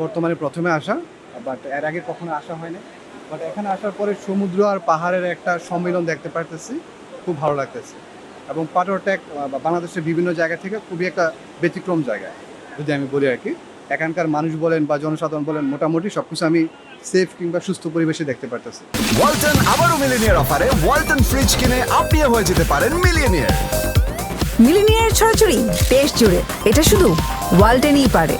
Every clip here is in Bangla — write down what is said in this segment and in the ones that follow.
বর্তমানে প্রথমে আসা বাট এর আগে কখনো আসা হয়নি। বাট এখানে আসার পরে সমুদ্র আর পাহাড়ের একটা সম্মিলন দেখতে পারতেছি খুব ভালো লাগতেছে। এবং পাটরটেক বাংলাদেশের বিভিন্ন জায়গা থেকে খুবই একটা ব্যতিক্রম জায়গা যদি আমি বলি আর কি এখানকার মানুষ বলেন বা জনসাধারণ বলেন মোটামুটি সব কিছু আমি সেফ কিংবা সুস্থ পরিবেশে দেখতে পারতেছি। ওয়ালটন আবারও মিলিনিয়ার অফারে ওয়ালটন ফ্রিজ কিনে আপনিও হয়ে যেতে পারেন মিলিয়নিয়ার। মিলিনিয়ার ছড়াছড়ি দেশ জুড়ে এটা শুধু ওয়ালটেনই পারে।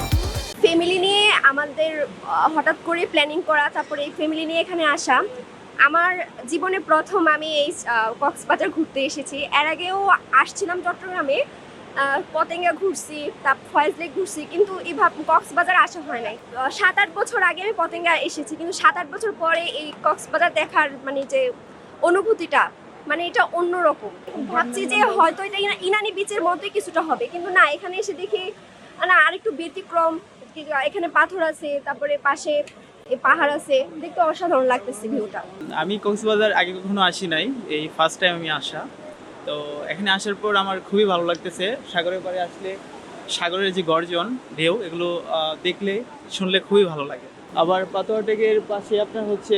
আমাদের হঠাৎ করে প্ল্যানিং করা, তারপরে এই ফ্যামিলি নিয়ে এখানে আসা। আমার জীবনে প্রথম আমি এই কক্সবাজার ঘুরতে এসেছি। এর আগেও আসছিলাম চট্টগ্রামে পতেঙ্গা ঘুরছি তার ফয়েজ লেক ঘুরছি, কিন্তু এইভাবে কক্সবাজার আসা হয় নাই। সাত আট বছর আগে আমি পতেঙ্গা এসেছি, কিন্তু সাত আট বছর পরে এই কক্সবাজার দেখার মানে যে অনুভূতিটা মানে এটা অন্যরকম। ভাবছি যে হয়তো এটা ইনানি বিচের মতোই কিছুটা হবে, কিন্তু না, এখানে এসে দেখি, না, আরেকটু ব্যতিক্রম। এখানে পাথর আছে, তারপরে পাশে পাহাড় আছে। দেখতে অসাধারণ লাগতেছে ভিউটা। আমি কক্সবাজার আগে কখনো আসি নাই, এই ফার্স্ট টাইম আমি আসা। তো এখানে আসার পর আমার খুবই ভালো লাগতেছে। সাগরের পাড়ে আসলে সাগরের যে গর্জন, ঢেউ, এগুলো দেখলে, শুনলে খুবই ভালো লাগে। আবার পাতোয়া টেকের পাশে আপনার হচ্ছে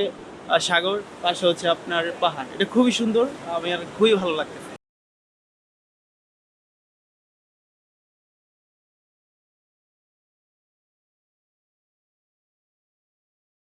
সাগর পাশে হচ্ছে আপনার পাহাড়। এটা খুবই সুন্দর আমার খুবই ভালো লাগতেছে।